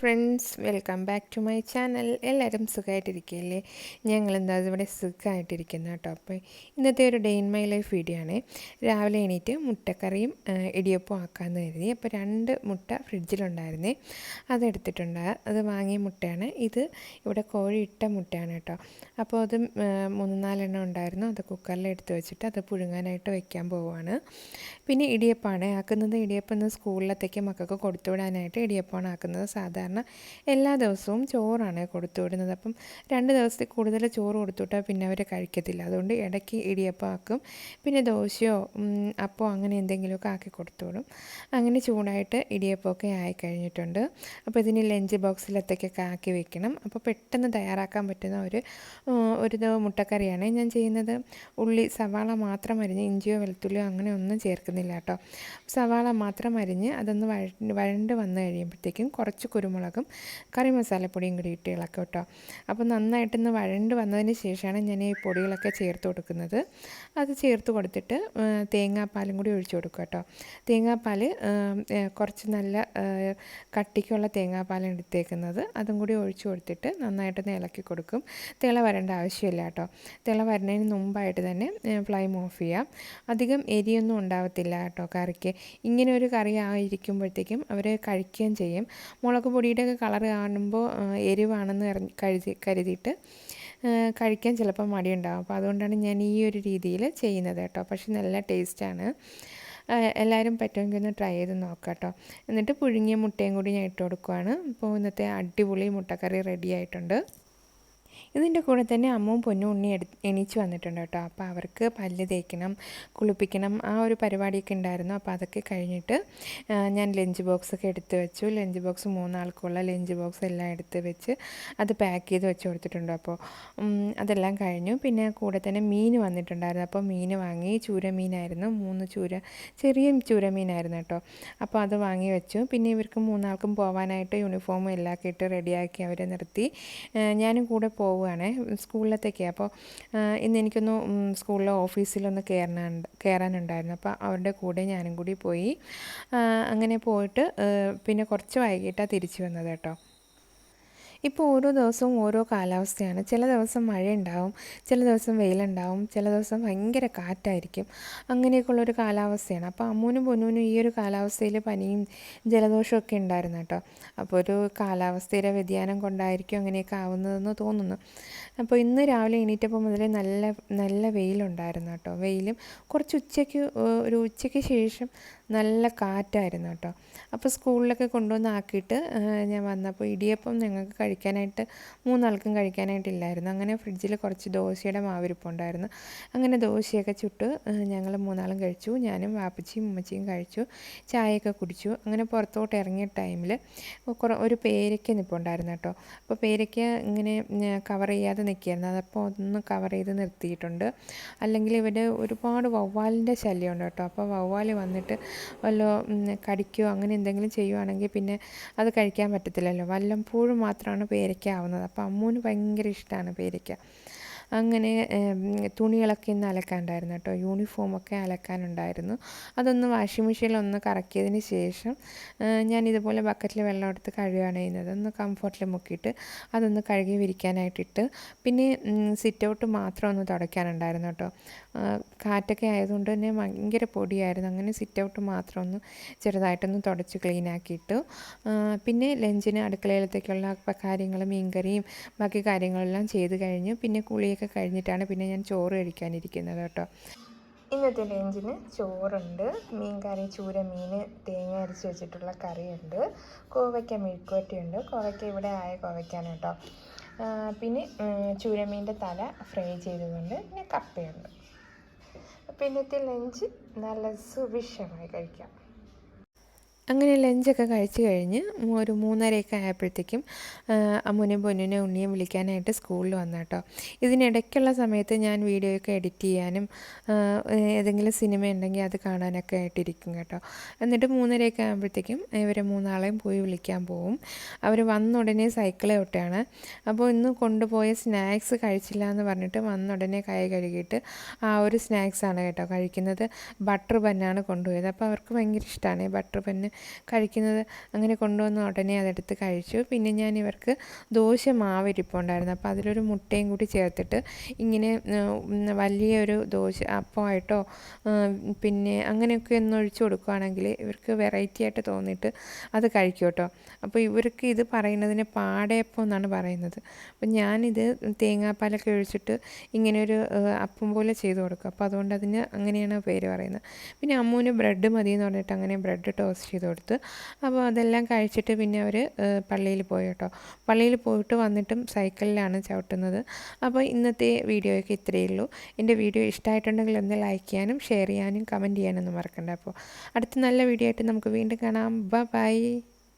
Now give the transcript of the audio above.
Friends welcome back to my channel എല്ലാവരും സുഖമായിട്ടിരിക്കുകയല്ലേ? ഞങ്ങളെന്താ ഇവിടെ സുഖമായിട്ടിരിക്കുന്നു കേട്ടോ. അപ്പോൾ ഇന്നത്തെ ഒരു day in my life video ആണ്. രാവിലെ എണീറ്റ് മുട്ടക്കറിയും ഇടിയപ്പും ആക്കാമെന്ന് കരുതി. അപ്പോൾ രണ്ട് മുട്ട ഫ്രിഡ്ജിലുണ്ടായിരുന്നേ. അതെടുത്തിട്ടുണ്ട് അത് വാങ്ങിയ മുട്ടയാണ്. ഇത് ഇവിടെ കോഴി ഇട്ട മുട്ടയാണ് കേട്ടോ. അപ്പോൾ അത് മൂന്ന് നാലെണ്ണം ഉണ്ടായിരുന്നു. അത് കുക്കറിൽ എടുത്ത് വെച്ചിട്ട് അത് പുഴുങ്ങാനായിട്ട് വെക്കാൻ പോവുകയാണ്. പിന്നെ ഇടിയപ്പമാണ്. ആക്കുന്നത് ഇടിയപ്പം ഇന്ന് സ്കൂളിലത്തേക്ക് മക്കൾക്ക് കൊടുത്തുവിടാനായിട്ട് ഇടിയപ്പമാണ് ആക്കുന്നത്. സാധാരണ എല്ലാ ദിവസവും ചോറാണ് കൊടുത്തു വിടുന്നത്. അപ്പം രണ്ട് ദിവസത്തിൽ കൂടുതൽ ചോറ് കൊടുത്തുവിട്ടാൽ പിന്നെ അവർ കഴിക്കത്തില്ല. അതുകൊണ്ട് ഇടയ്ക്ക് ഇടിയപ്പം ആക്കും പിന്നെ ദോശയോ അപ്പോൾ അപ്പോ അങ്ങനെ എന്തെങ്കിലുമൊക്കെ ആക്കി കൊടുത്തുവിടും അങ്ങനെ ചൂടായിട്ട് ഇടിയപ്പമൊക്കെ ആയി കഴിഞ്ഞിട്ടുണ്ട്. അപ്പോൾ ഇതിന് ലഞ്ച് ബോക്സിലത്തേക്കൊക്കെ ആക്കി വെക്കണം. അപ്പോൾ പെട്ടെന്ന് തയ്യാറാക്കാൻ പറ്റുന്ന ഒരു ഒരു മുട്ടക്കറിയാണ് ഞാൻ ചെയ്യുന്നത്. ഉള്ളി സവാള മാത്രം അരിഞ്ഞ് ഇഞ്ചിയോ വെളുത്തുള്ളിയോ അങ്ങനെ ഒന്നും ചേർക്കുന്നില്ല കേട്ടോ. സവാള മാത്രം അരിഞ്ഞ് അതൊന്ന് വഴ വഴണ്ട് വന്ന് കഴിയുമ്പോഴത്തേക്കും കുറച്ച് കുരുമുളകും കറി മസാലപ്പൊടിയും കൂടി ഇട്ട് ഇളക്കും കേട്ടോ. അപ്പോൾ നന്നായിട്ടൊന്ന് വഴണ്ട് വന്നതിന് ശേഷമാണ് ഞാൻ ഈ പൊടികളൊക്കെ ചേർത്ത് കൊടുക്കുന്നത്. അത് ചേർത്ത് കൊടുത്തിട്ട് തേങ്ങാപ്പാലും കൂടി ഒഴിച്ചു കൊടുക്കും കേട്ടോ. തേങ്ങാപ്പാൽ കുറച്ച് നല്ല കട്ടിക്കുള്ള തേങ്ങാപ്പാലാണ് എടുത്തേക്കുന്നത്. അതും കൂടി ഒഴിച്ചു കൊടുത്തിട്ട് നന്നായിട്ടൊന്ന് ഇളക്കി കൊടുക്കും. തിള വരേണ്ട ആവശ്യമില്ല കേട്ടോ. തിള വരുന്നതിന് മുമ്പായിട്ട് തന്നെ ഫ്ലൈം ഓഫ് ചെയ്യാം. അധികം എരിയൊന്നും ഉണ്ടാവത്തില്ല കേട്ടോ കറിക്ക്. ഇങ്ങനെ ഒരു കറി ആയിരിക്കുമ്പോഴത്തേക്കും അവർ കഴിക്കുകയും ചെയ്യും. മുളക് പൊടിയുടെ ഒക്കെ കളർ കാണുമ്പോൾ എരിവാണെന്ന് കരുതി കരുതിയിട്ട് കഴിക്കാൻ ചിലപ്പോൾ മടിയുണ്ടാകും അപ്പോൾ അതുകൊണ്ടാണ് ഞാൻ ഈ ഒരു രീതിയിൽ ചെയ്യുന്നത് കേട്ടോ. പക്ഷെ നല്ല ടേസ്റ്റാണ്. എല്ലാവരും പറ്റുമെങ്കിൽ ഒന്ന് ട്രൈ ചെയ്ത് നോക്കാം കേട്ടോ. എന്നിട്ട് പുഴുങ്ങിയ മുട്ടയും കൂടി ഞാൻ ഇട്ട് കൊടുക്കുവാണ്. അപ്പോൾ ഇന്നത്തെ അടിപൊളി മുട്ടക്കറി റെഡി ആയിട്ടുണ്ട്. ഇതിന്റെ കൂടെ തന്നെ അമ്മവും പൊന്നും ഉണ്ണി എടു എണീച്ച് വന്നിട്ടുണ്ട് കേട്ടോ. അപ്പോൾ അവർക്ക് പല്ല് തേക്കണം കുളിപ്പിക്കണം ആ ഒരു പരിപാടിയൊക്കെ ഉണ്ടായിരുന്നു. അപ്പോൾ അതൊക്കെ കഴിഞ്ഞിട്ട് ഞാൻ ലഞ്ച് ബോക്സ് ഒക്കെ എടുത്ത് വെച്ചു. ലഞ്ച് ബോക്സ് മൂന്നാൾക്കുള്ള ലഞ്ച് ബോക്സ് എല്ലാം എടുത്ത് വെച്ച് അത് പാക്ക് ചെയ്ത് വെച്ച് കൊടുത്തിട്ടുണ്ട് അപ്പോൾ. അതെല്ലാം കഴിഞ്ഞു. പിന്നെ കൂടെ തന്നെ മീൻ വന്നിട്ടുണ്ടായിരുന്നു. അപ്പോൾ മീൻ വാങ്ങി ചൂര മീനായിരുന്നു. മൂന്ന് ചൂര ചെറിയ ചൂര മീനായിരുന്നു കേട്ടോ. അപ്പോൾ അത് വാങ്ങി വെച്ചു. പിന്നെ ഇവർക്ക് മൂന്നാൾക്കും പോകാനായിട്ട് യൂണിഫോമും എല്ലാം ഒക്കെ ഇട്ട് റെഡിയാക്കി അവരെ നിർത്തി. ഞാനും കൂടെ പോവുകയാണേ സ്കൂളിലത്തേക്ക്. അപ്പോൾ ഇന്ന് എനിക്കൊന്ന് സ്കൂളിലെ ഓഫീസിലൊന്ന് കയറാനുണ്ട് കയറാനുണ്ടായിരുന്നു അപ്പോൾ അവരുടെ കൂടെ ഞാനും കൂടി പോയി. അങ്ങനെ പോയിട്ട് പിന്നെ കുറച്ച് വൈകിട്ടാണ് തിരിച്ചു വന്നത് കേട്ടോ. ഇപ്പോൾ ഓരോ ദിവസവും ഓരോ കാലാവസ്ഥയാണ്. ചില ദിവസം മഴ ഉണ്ടാവും ചില ദിവസം വെയിലുണ്ടാവും ചില ദിവസം ഭയങ്കര കാറ്റായിരിക്കും. അങ്ങനെയൊക്കെയുള്ളൊരു കാലാവസ്ഥയാണ്. അപ്പോൾ അമ്മൂനും പൊന്നൂനും ഈ ഒരു കാലാവസ്ഥയിൽ പനിയും ജലദോഷമൊക്കെ ഉണ്ടായിരുന്നു കേട്ടോ. അപ്പോൾ ഒരു കാലാവസ്ഥയുടെ വ്യതിയാനം കൊണ്ടായിരിക്കും അങ്ങനെയൊക്കെ ആവുന്നതെന്ന് തോന്നുന്നു. അപ്പോൾ ഇന്ന് രാവിലെ എണീറ്റപ്പോൾ മുതലേ നല്ല നല്ല വെയിലുണ്ടായിരുന്നു കേട്ടോ. വെയിലും കുറച്ച് ഉച്ചയ്ക്ക് ഒരു ഉച്ചയ്ക്ക് ശേഷം നല്ല കാറ്റായിരുന്നു കേട്ടോ. അപ്പോൾ സ്കൂളിലൊക്കെ കൊണ്ടുവന്ന് ആക്കിയിട്ട് ഞാൻ വന്നപ്പോൾ ഇടിയപ്പം ഞങ്ങൾക്ക് കഴിക്കാനായിട്ട് മൂന്നാൾക്കും കഴിക്കാനായിട്ടില്ലായിരുന്നു. അങ്ങനെ ഫ്രിഡ്ജിൽ കുറച്ച് ദോശയുടെ മാവിരിപ്പുണ്ടായിരുന്നു അങ്ങനെ ദോശയൊക്കെ ചുട്ട് ഞങ്ങൾ മൂന്നാളും കഴിച്ചു. ഞാനും വാപ്പച്ചിയും ഉമ്മച്ചിയും കഴിച്ചു. ചായയൊക്കെ കുടിച്ചു. അങ്ങനെ പുറത്തോട്ട് ഇറങ്ങിയ ടൈമിൽ ഒരു പേരയ്ക്ക നിൽപ്പുണ്ടായിരുന്നു കേട്ടോ. അപ്പോൾ പേരയ്ക്ക ഇങ്ങനെ കവർ ചെയ്യാതെ നിൽക്കുകയായിരുന്നു അതപ്പോൾ ഒന്ന് കവർ ചെയ്ത് നിർത്തിയിട്ടുണ്ട്. അല്ലെങ്കിൽ ഇവിടെ ഒരുപാട് വവ്വാലിന്റെ ശല്യമുണ്ട് കേട്ടോ. അപ്പോൾ വവ്വാൽ വന്നിട്ട് വല്ല കടിക്കുകയോ അങ്ങനെ എന്തെങ്കിലും ചെയ്യുവാണെങ്കിൽ പിന്നെ അത് കഴിക്കാൻ പറ്റത്തില്ലല്ലോ. വല്ലപ്പോഴും മാത്രമാണ് പേരയ്ക്ക ആവുന്നത്. അപ്പോൾ അമ്മൂന് ഭയങ്കര ഇഷ്ടമാണ് പേരയ്ക്ക. അങ്ങനെ തുണികളൊക്കെ ഇന്ന് അലക്കാനുണ്ടായിരുന്നു കേട്ടോ. യൂണിഫോമൊക്കെ അലക്കാനുണ്ടായിരുന്നു. അതൊന്ന് വാഷിംഗ് മെഷീനിൽ ഒന്ന് കറക്കിയതിന് ശേഷം ഞാൻ ഇതുപോലെ ബക്കറ്റിൽ വെള്ളം എടുത്ത് കഴുകുകയാണ് ചെയ്യുന്നത്. ഒന്ന് കംഫർട്ടിൽ മുക്കിയിട്ട് അതൊന്ന് കഴുകി വിരിക്കാനായിട്ടിട്ട് പിന്നെ സിറ്റ് ഔട്ട് മാത്രം ഒന്ന് തുടയ്ക്കാനുണ്ടായിരുന്നു കേട്ടോ. കാറ്റൊക്കെ ആയതുകൊണ്ട് തന്നെ ഭയങ്കര പൊടിയായിരുന്നു. അങ്ങനെ സിറ്റ് ഔട്ട് മാത്രം ഒന്ന് ചെറുതായിട്ടൊന്ന് തുടച്ച് ക്ലീൻ ആക്കിയിട്ടു. പിന്നെ ലഞ്ചിന് അടുക്കളയിലത്തേക്കുള്ള കാര്യങ്ങൾ മീൻകറിയും ബാക്കി കാര്യങ്ങളെല്ലാം ചെയ്ത് കഴിഞ്ഞു. പിന്നെ കുളിയൊക്കെ കഴിഞ്ഞിട്ടാണ് പിന്നെ ഞാൻ ചോറ് കഴിക്കാനിരിക്കുന്നത് കേട്ടോ. ഇന്നത്തെ ലഞ്ചിന് ചോറുണ്ട് മീൻ കറി ചൂര മീൻ തേങ്ങ അരച്ച് വെച്ചിട്ടുള്ള കറിയുണ്ട് കോവയ്ക്ക മെഴുക്കുവറ്റിയുണ്ട് കോവയ്ക്ക ഇവിടെ ആയ കോവയ്ക്കാണ് കേട്ടോ. പിന്നെ ചൂരമീന്റെ തല ഫ്രൈ ചെയ്തതുണ്ട് പിന്നെ കപ്പയുണ്ട്. അപ്പോൾ ഇന്നത്തെ ലഞ്ച് നല്ല സുഭിക്ഷമായി കഴിക്കാം. അങ്ങനെ ലഞ്ചൊക്കെ കഴിച്ച് കഴിഞ്ഞ് ഒരു മൂന്നരയൊക്കെ ആയപ്പോഴത്തേക്കും അമ്മുനെ പൊന്നിനെയും ഉണ്ണിയും വിളിക്കാനായിട്ട് സ്കൂളിൽ വന്നു കേട്ടോ ഇതിനിടയ്ക്കുള്ള സമയത്ത് ഞാൻ വീഡിയോ ഒക്കെ എഡിറ്റ് ചെയ്യാനും ഏതെങ്കിലും സിനിമ ഉണ്ടെങ്കിൽ അത് കാണാനൊക്കെ ആയിട്ടിരിക്കും കേട്ടോ. എന്നിട്ട് മൂന്നരയൊക്കെ ആകുമ്പോഴത്തേക്കും ഇവരെ മൂന്നാളെയും പോയി വിളിക്കാൻ പോവും. അവർ വന്ന ഉടനെ സൈക്കിളെ ഒട്ടാണ് അപ്പോൾ ഇന്ന് കൊണ്ടുപോയ സ്നാക്സ് കഴിച്ചില്ല എന്ന് പറഞ്ഞിട്ട് വന്ന ഉടനെ കൈ കഴുകിയിട്ട് ആ ഒരു സ്നാക്സാണ് കേട്ടോ കഴിക്കുന്നത്. ബട്ടർ ബന്നാണ് കൊണ്ടുപോയത്. അപ്പോൾ അവർക്ക് ഭയങ്കര ഇഷ്ടമാണ് ബട്ടർ ബന്ന്. കഴിക്കുന്നത്. അങ്ങനെ കൊണ്ടുവന്ന ഉടനെ അതെടുത്ത് കഴിച്ചു. പിന്നെ ഞാൻ ഇവർക്ക് ദോശ മാവ് ഇരിപ്പുണ്ടായിരുന്നു അപ്പോൾ അതിലൊരു മുട്ടയും കൂടി ചേർത്തിട്ട് ഇങ്ങനെ വലിയൊരു ദോശ അപ്പമായിട്ടോ പിന്നെ അങ്ങനെയൊക്കെ ഒന്ന് ഒഴിച്ചു കൊടുക്കുകയാണെങ്കിൽ ഇവർക്ക് വെറൈറ്റി ആയിട്ട് തോന്നിയിട്ട് അത് കഴിക്കും കേട്ടോ. അപ്പോൾ ഇവർക്ക് ഇത് പറയുന്നതിന് പാടയപ്പം എന്നാണ് പറയുന്നത്. അപ്പം ഞാനിത് തേങ്ങാപ്പാലൊക്കെ ഒഴിച്ചിട്ട് ഇങ്ങനെ ഒരു അപ്പം പോലെ ചെയ്ത് കൊടുക്കും. അപ്പോൾ അതുകൊണ്ട് അതിന് അങ്ങനെയാണ് പേര് പറയുന്നത്. പിന്നെ അമ്മൂന് ബ്രെഡ് മതി എന്ന് പറഞ്ഞിട്ട് അങ്ങനെ ബ്രെഡ് ടോസ്റ്റ് ചെയ്ത് കൊടുത്ത്. അപ്പോൾ അതെല്ലാം കഴിച്ചിട്ട് പിന്നെ അവർ പള്ളിയിൽ പോയി കേട്ടോ. പള്ളിയിൽ പോയിട്ട് വന്നിട്ടും സൈക്കിളിലാണ് ചവിട്ടുന്നത്. അപ്പോൾ ഇന്നത്തെ വീഡിയോയൊക്കെ ഇത്രയേ ഉള്ളൂ. എന്റെ വീഡിയോ ഇഷ്ടമായിട്ടുണ്ടെങ്കിൽ ഒന്ന് ലൈക്ക് ചെയ്യാനും ഷെയർ ചെയ്യാനും കമന്റ് ചെയ്യാനൊന്നും മറക്കണ്ട അപ്പോൾ. അടുത്ത നല്ല വീഡിയോ ആയിട്ട് നമുക്ക് വീണ്ടും കാണാം. ബൈ